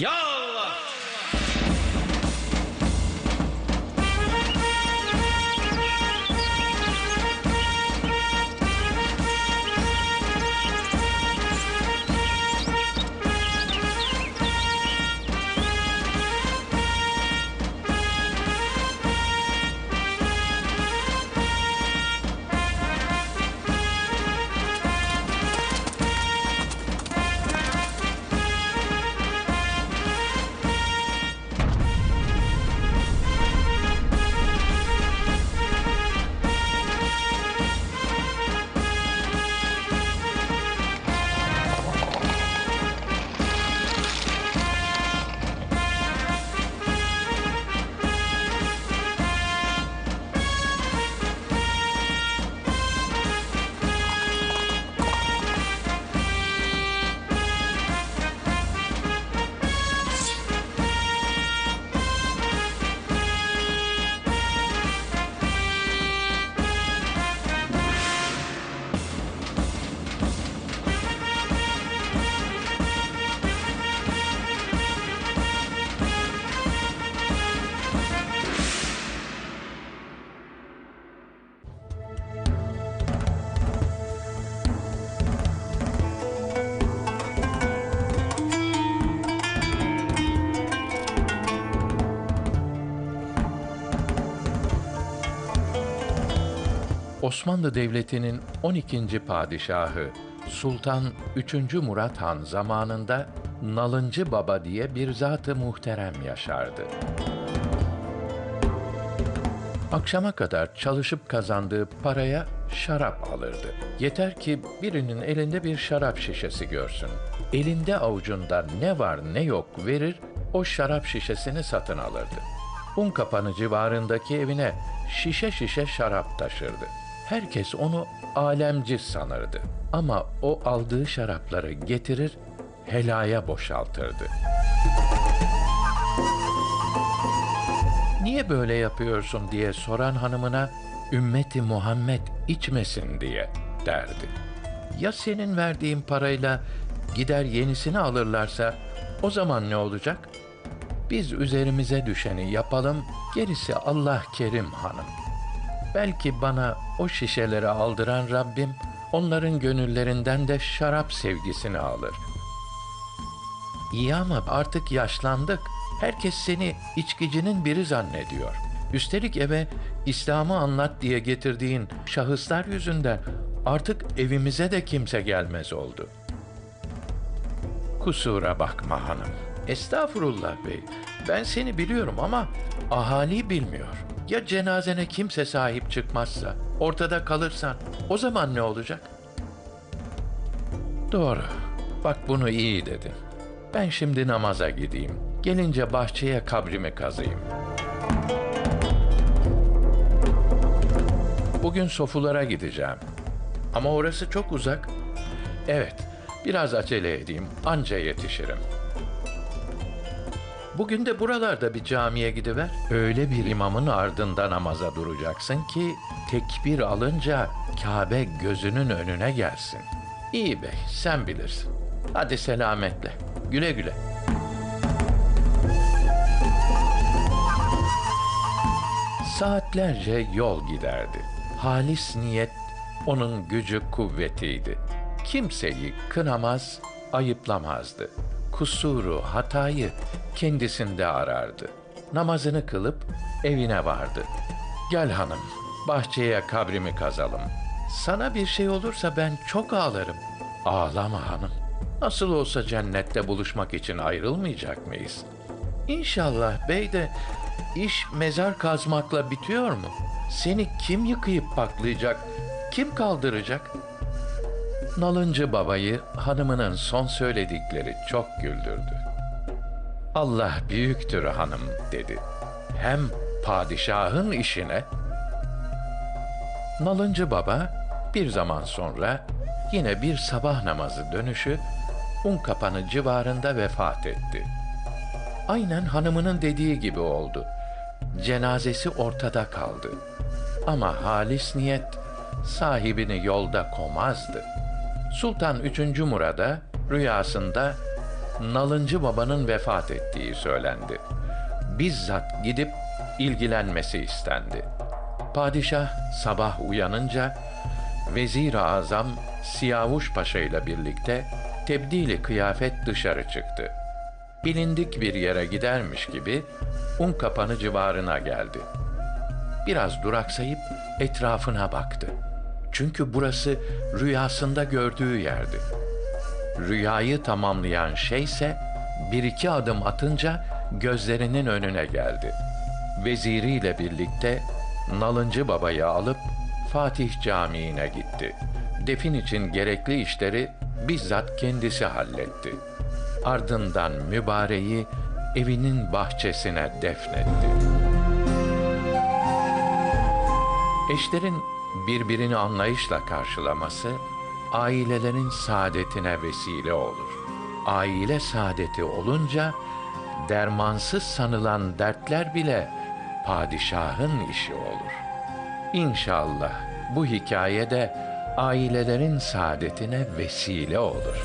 Ya Osmanlı Devleti'nin 12. padişahı Sultan 3. Murat Han zamanında Nalıncı Baba diye bir zat-ı muhterem yaşardı. Akşama kadar çalışıp kazandığı paraya şarap alırdı. Yeter ki birinin elinde bir şarap şişesi görsün. Elinde avucunda ne var ne yok verir, o şarap şişesini satın alırdı. Un kapanı civarındaki evine şişe şişe şarap taşırdı. Herkes onu alemci sanırdı. Ama o aldığı şarapları getirir, helaya boşaltırdı. Niye böyle yapıyorsun diye soran hanımına ümmeti Muhammed içmesin diye derdi. Ya senin verdiğin parayla gider yenisini alırlarsa o zaman ne olacak? Biz üzerimize düşeni yapalım, gerisi Allah kerim hanım. Belki bana o şişeleri aldıran Rabbim onların gönüllerinden de şarap sevgisini alır. İyi ama artık yaşlandık. Herkes seni içkicinin biri zannediyor. Üstelik eve İslam'ı anlat diye getirdiğin şahıslar yüzünden artık evimize de kimse gelmez oldu. Kusura bakma hanım. Estağfurullah bey. Ben seni biliyorum ama ahali bilmiyor. Ya cenazene kimse sahip çıkmazsa, ortada kalırsan o zaman ne olacak? Doğru. Bak bunu iyi dedin. Ben şimdi namaza gideyim. Gelince bahçeye kabrimi kazayım. Bugün sofulara gideceğim. Ama orası çok uzak. Evet, biraz acele edeyim, anca yetişirim. Bugün de buralarda bir camiye gidiver. Öyle bir imamın ardında namaza duracaksın ki tekbir alınca Kabe gözünün önüne gelsin. İyi bey, sen bilirsin. Hadi selametle. Güle güle. Saatlerce yol giderdi. Halis niyet onun gücü kuvvetiydi. Kimseyi kınamaz, ayıplamazdı. Kusuru, hatayı kendisinde arardı. Namazını kılıp evine vardı. Gel hanım, bahçeye kabrimi kazalım. Sana bir şey olursa ben çok ağlarım. Ağlama hanım. Nasıl olsa cennette buluşmak için ayrılmayacak mıyız? İnşallah bey de iş mezar kazmakla bitiyor mu? Seni kim yıkayıp paklayacak? Kim kaldıracak? Nalıncı babayı hanımının son söyledikleri çok güldürdü. Allah büyüktür hanım dedi. Hem padişahın işine. Nalıncı baba bir zaman sonra yine bir sabah namazı dönüşü un kapanı civarında vefat etti. Aynen hanımının dediği gibi oldu. Cenazesi ortada kaldı. Ama halis niyet sahibini yolda komazdı. Sultan 3. Murad'a rüyasında Nalıncı babanın vefat ettiği söylendi. Bizzat gidip ilgilenmesi istendi. Padişah sabah uyanınca Vezir-i Azam Siyavuş Paşa ile birlikte tebdili kıyafet dışarı çıktı. Bilindik bir yere gidermiş gibi un kapanı civarına geldi. Biraz duraksayıp etrafına baktı. Çünkü burası rüyasında gördüğü yerdi. Rüyayı tamamlayan şeyse bir iki adım atınca gözlerinin önüne geldi. Veziriyle birlikte Nalıncı Baba'yı alıp Fatih Camii'ne gitti. Defin için gerekli işleri bizzat kendisi halletti. Ardından mübareği evinin bahçesine defnetti. Eşlerin birbirini anlayışla karşılaması ailelerin saadetine vesile olur. Aile saadeti olunca dermansız sanılan dertler bile padişahın işi olur. İnşallah bu hikayede ailelerin saadetine vesile olur.